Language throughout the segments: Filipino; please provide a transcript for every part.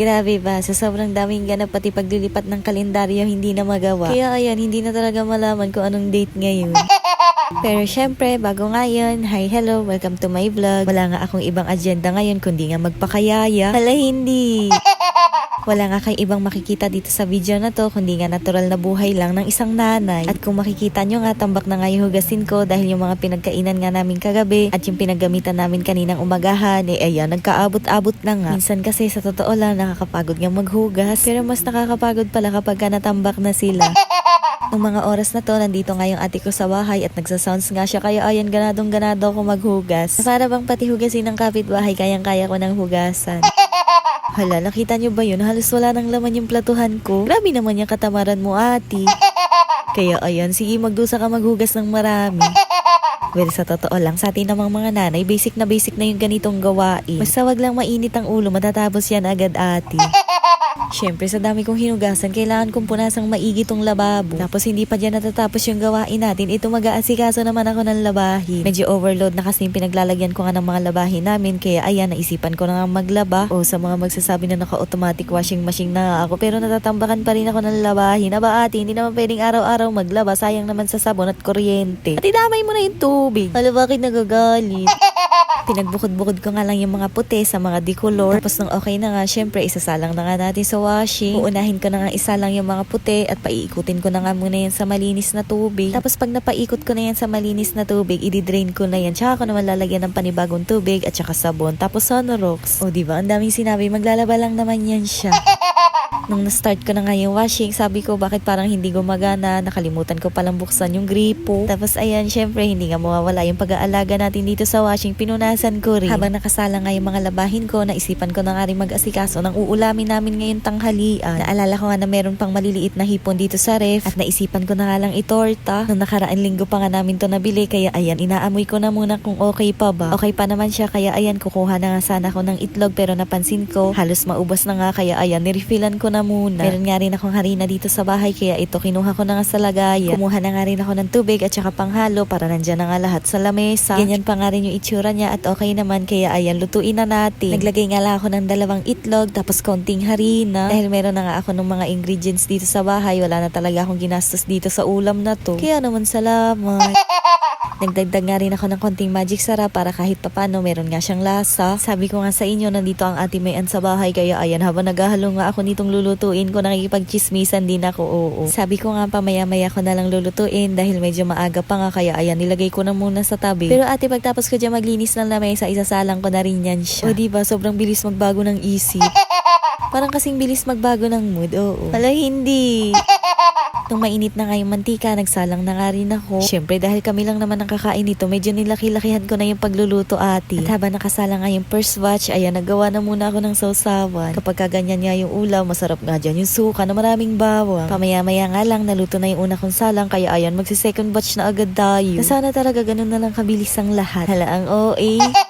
Grabe ba, sa sobrang daming ganap pati paglilipat ng kalendaryo hindi na magawa. Kaya ayan, hindi na talaga malaman kung anong date ngayon. Pero syempre, bago ngayon, hi, hello, welcome to my vlog. Wala nga akong ibang agenda ngayon kundi nga magpakayaya. Hala, hindi. Wala nga kay ibang makikita dito sa video na to, kundi nga natural na buhay lang ng isang nanay. At kung makikita nyo nga, tambak na nga yung hugasin ko dahil yung mga pinagkainan nga namin kagabi at yung pinaggamitan namin kaninang umagahan, eh ayan, nagkaabot-abot na nga. Minsan kasi sa totoo lang, nakakapagod nga maghugas. Pero mas nakakapagod pala kapag ka natambak na sila. Nung mga oras na to, nandito nga yung ate ko sa bahay at nagsasounds nga siya kaya ayan ganadong ganado ako maghugas. Para bang pati hugasin ng kapitbahay kayang-kaya ko ng hugasan. Hala, nakita niyo ba yun? Halos wala nang laman yung platuhan ko. Grabe naman yung katamaran mo, ate. Kaya ayan, sige magdusa ka maghugas ng marami. Well, sa totoo lang, sa atin namang mga nanay, basic na basic na yung ganitong gawain. Basta wag lang mainit ang ulo, matatapos yan agad ate. Siyempre, sa dami kong hinugasan, kailangan kong punasang maigi tong lababo. Tapos hindi pa dyan natatapos yung gawain natin, ito mag-aasikaso naman ako ng labahin. Medyo overload na kasi yung pinaglalagyan ko nga ng mga labahin namin, kaya ayan, naisipan ko na nga maglaba. O sa mga magsasabi na naka-automatic washing machine na ako, pero natatambakan pa rin ako ng labahin. Aba ate, hindi naman pwedeng araw-araw maglaba, sayang naman sa sabon at kuryente. At idamay mo na yung tubig. Hala, bakit nagagalit? Pinagbukod-bukod ko nga lang yung mga puti sa mga decolor. Tapos nung okay na nga, syempre isasalang na nga natin sa washing. Uunahin ko na nga isalang yung mga puti at paiikutin ko na nga muna yan sa malinis na tubig. Tapos pag napaikot ko na yan sa malinis na tubig, i-drain ko na yan. Tsaka ko naman lalagyan ng panibagong tubig at saka sabon. Tapos Sonorox. O diba, ang daming sinabi, maglalaba lang naman yan siya. Nung na-start ko na nga yung washing, sabi ko bakit parang hindi gumagana, nakalimutan ko palang buksan yung gripo. Tapos ayan, syempre hindi nga mawawala yung pag-aalaga natin dito sa washing, pinunasan ko rin. Habang nakasala nga yung mga labahin ko, naisipan ko na nga rin mag-asikaso ng uulamin namin ngayon tanghalian. Naalala ko nga na meron pang maliliit na hipon dito sa ref at naisipan ko na nga lang itorta. Nung nakaraan linggo pa nga namin to nabili, kaya ayan, inaamoy ko na muna kung okay pa ba. Okay pa naman siya, kaya ayan, kukuha na nga sana ako ng itlog pero napansin ko, halos maubos na nga, kaya ayan, nirefillan ko na muna. Meron nga rin akong harina dito sa bahay kaya ito kinuha ko na nga sa lagayan. Kumuha na nga rin ako ng tubig at saka panghalo para nandyan na nga lahat sa lamesa. Ganyan pa nga rin yung itsura niya at okay naman kaya ayan lutuin na natin. Naglagay nga lang ako ng dalawang itlog tapos konting harina. Dahil meron na nga ako ng mga ingredients dito sa bahay wala na talaga akong ginastos dito sa ulam na to. Kaya naman salamat. Nagdagdag nga rin ako ng konting magic sarap para kahit papano meron nga siyang lasa. Sabi ko nga sa inyo, nandito ang ate Mayan sa bahay kaya ayan habang naghahalo nga ako nitong lulutuin ko nakikipagchismisan din ako oo. Sabi ko nga pa maya maya ko na lang lulutuin dahil medyo maaga pa nga kaya ayan nilagay ko na muna sa tabi. Pero ate pagtapos ko dyan maglinis ng lamesa isasalang ko na rin yan siya. O diba sobrang bilis magbago ng isip. Parang kasing bilis magbago ng mood, oo. Wala hindi. Nung mainit na nga yung mantika, nagsalang na nga rin ako. Siyempre, dahil kami lang naman ang kakain nito, medyo nilaki-lakihan ko na yung pagluluto ate. At habang nakasala nga yung first watch, ayan, nagawa na muna ako ng sausawan. Kapag kaganyan nga yung ulam, masarap nga dyan yung suka na maraming bawang. Pamaya-maya nga lang, naluto na yung una kong salang, kaya ayan, magsi-second batch na agad tayo. Na sana talaga ganun na lang kabilis ang lahat. Hala, ang OA.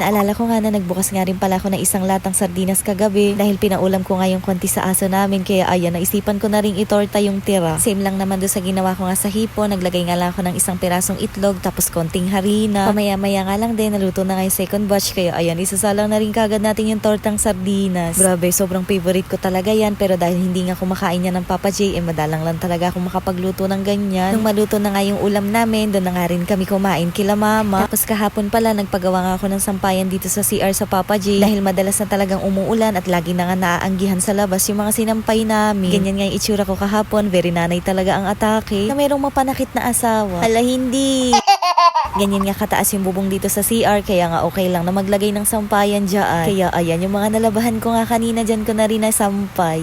Naalala ko nga na nagbukas nga rin pala ako ng isang latang sardinas kagabi dahil pinaulam ko nga yung konti sa aso namin kaya ayan, naisipan ko na rin itorta yung tira. Same lang naman doon sa ginawa ko nga sa hipo, naglagay nga lang ako ng isang pirasong itlog tapos konting harina. Pamaya-maya nga lang din, naluto na nga yung second batch kaya ayan, isasalang na rin kagad natin yung tortang sardinas. Grabe, sobrang favorite ko talaga yan pero dahil hindi nga kumakain yan ng Papa J, eh madalang lang talaga ako makapagluto ng ganyan. Nung maluto na nga yung ulam namin, doon na nga rin kami kumain kila mama. Tapos kahapon pala, nagpagawa nga ako ng sampayan dito sa CR sa Papa J dahil madalas na talagang umuulan at lagi na nga naaanggihan sa labas yung mga sinampay namin. Ganyan nga yung itsura ko kahapon, very nanay talaga ang atake na merong mapanakit na asawa. Hala hindi! Ganyan nga kataas yung bubong dito sa CR kaya nga okay lang na maglagay ng sampayan dyan. Kaya ayan yung mga nalabahan ko nga kanina dyan ko na rin nasampay.